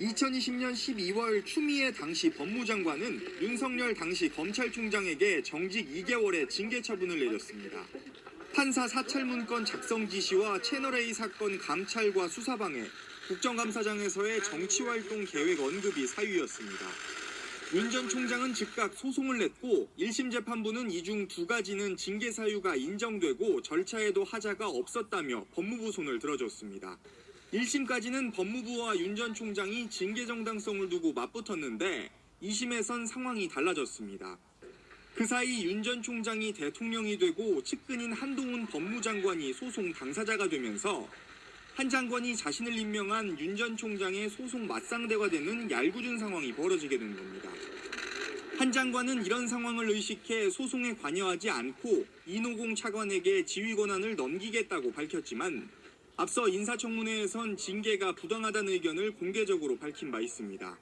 2020년 12월 추미애 당시 법무장관은 윤석열 당시 검찰총장에게 정직 2개월의 징계 처분을 내렸습니다. 판사 사찰 문건 작성 지시와 채널A 사건 감찰과 수사 방해, 국정감사장에서의 정치활동 계획 언급이 사유였습니다. 윤 전 총장은 즉각 소송을 냈고 1심 재판부는 이 중 두 가지는 징계 사유가 인정되고 절차에도 하자가 없었다며 법무부 손을 들어줬습니다. 1심까지는 법무부와 윤 전 총장이 징계 정당성을 두고 맞붙었는데 2심에선 상황이 달라졌습니다. 그 사이 윤 전 총장이 대통령이 되고 측근인 한동훈 법무장관이 소송 당사자가 되면서 한 장관이 자신을 임명한 윤 전 총장의 소송 맞상대가 되는 얄궂은 상황이 벌어지게 된 겁니다. 한 장관은 이런 상황을 의식해 소송에 관여하지 않고 이노공 차관에게 지휘 권한을 넘기겠다고 밝혔지만 앞서 인사청문회에선 징계가 부당하다는 의견을 공개적으로 밝힌 바 있습니다.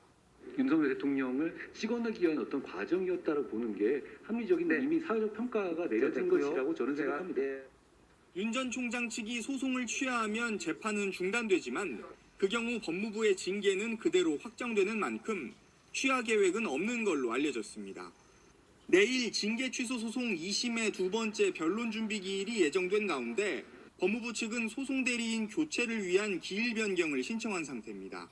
윤석열 대통령을 찍어내기 위한 어떤 과정이었다고 보는 게 합리적인 네. 이미 사회적 평가가 내려진 됐고요. 것이라고 저는 제가, 생각합니다. 예, 윤전 총장 측이 소송을 취하하면 재판은 중단되지만 그 경우 법무부의 징계는 그대로 확정되는 만큼 취하 계획은 없는 걸로 알려졌습니다. 내일 징계 취소 소송 2심의 두 번째 변론 준비 기일이 예정된 가운데 법무부 측은 소송 대리인 교체를 위한 기일 변경을 신청한 상태입니다.